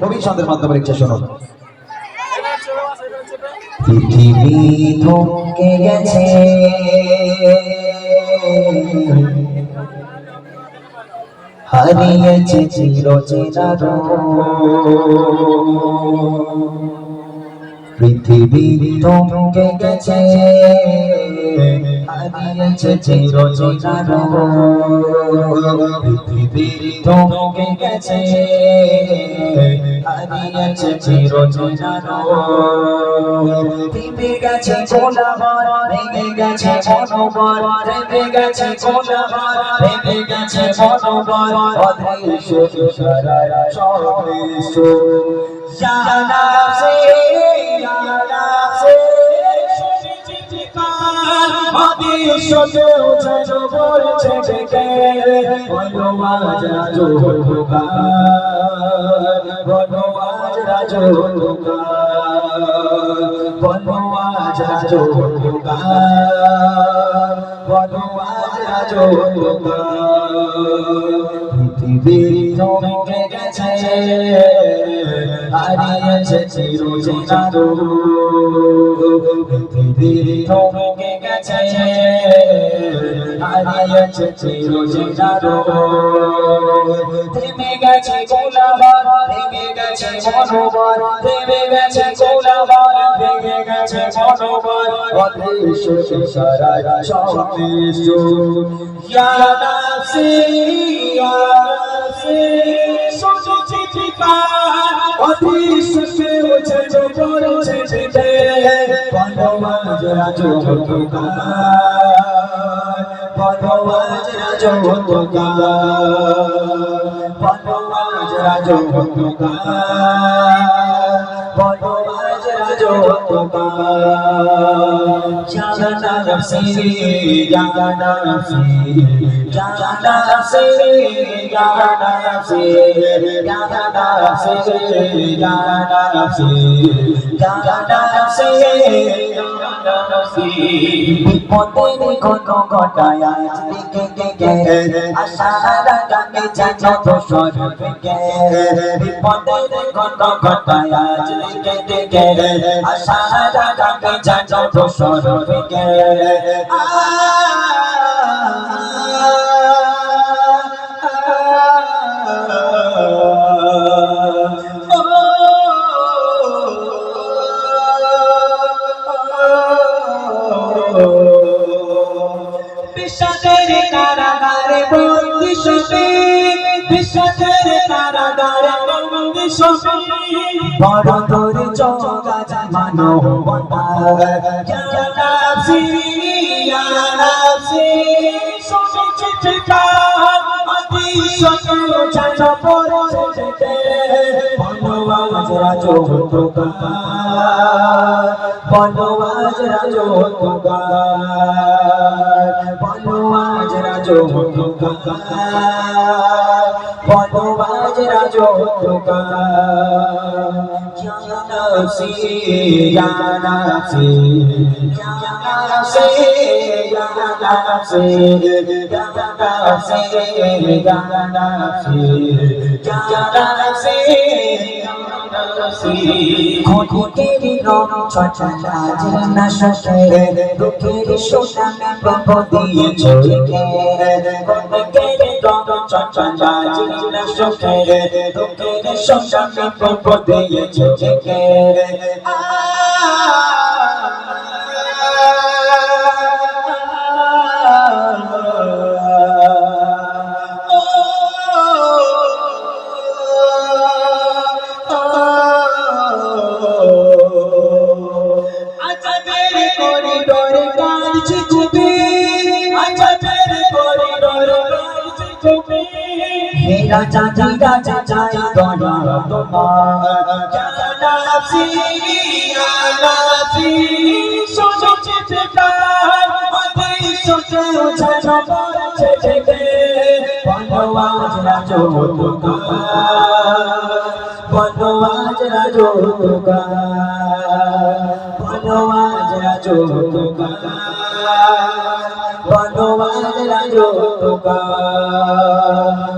কবি মাধ্যমে লিখছে শুনুন পৃথিবী থমকে গেছে। হারিয়েছে পৃথিবী থমকে গেছে। দিয়েছে চিরচিরার পৃথিবীর থমকে গেছে হারিয়েছে চিরচিরার দিবে গেছে কোলাবার ভেঙে গেছে মনোবর ভেঙে গেছে কোলাবার ভেঙে গেছে মনোবর অদৃশ্য সারা সব জানা সে অদৃশ্যতেও যেন বলছে ডেকে বলো আজ রাজোগার বলো আজ রাজোগার বলো আজ বলো আজ রাজোগার পৃথিবী থমকে গেছে হারিয়েছে চিরচেনার পৃথিবী থমকে গেছে হারিয়েছে চিরচেনার থেমে গেছে কোলাহল ভেঙে গেছে মনোবল থেমে গেছে কোলাহল ভেঙে গেছে মনোবল অদেশ সারাই সন্দেশ ইয়া নাসি ইয়া নাসি সোজে তোমার জানা নফসি জানা নফসি জানা নফসি জানা নফসি জানা নফসি দোষর সবকে বিশ্বাসের কারাগারে বন্দি সবে বিশ্বাসের কারাগারে বন্দি সবে বড় তোর চোখ no wonder. Ya nafsi, ya nafsi, sote chitika, mati sote chacha poro chete. Bolo wajra jotuka, bolo wajra jotuka, bolo wajra jotuka, bolo wajra jotuka. Janasi, Janasi, Janasi, Janasi, Janasi, Janasi, Janasi, ঘটের রং ছটালাজে না শশে রুখের সোনা বিপদে ছড়কে ঘটের সুখে দুঃখের সংসারে প্রভ দিয়েছে ঝেঁকে রাজা জি রাজা চাই দয়া তোমার জানাসি আলাসি সোজো চেতে কার অতি সোজো ছাজা পড়ছে চেতে বনবাজ রাজো তোমার বনবাজ রাজো তোমার বনবাজ রাজো তোমার বনবাজ রাজো তোমার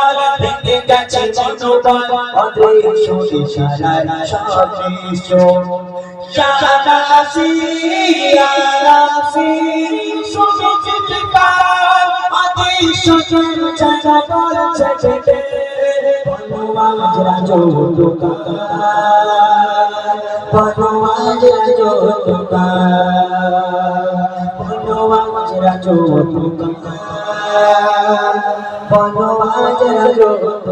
মনোবল, ভেঙে গেছে অদৃশ্য ইশারায় সদৃশ্য। ইয়া নাফসি, ইয়া নাফসি, শুনে চিৎকার, অদৃশ্য চঞ্চল বলছে জেগে, বলো আজ রাজোদ্গার, বলো আজ রাজোদ্গার, বলো আজ রাজোদ্গার,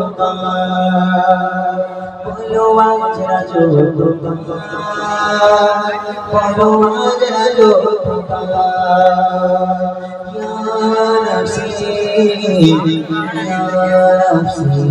বলো আজ রাজোদ্গার, ইয়া নাফসি, ইয়া নাফসি,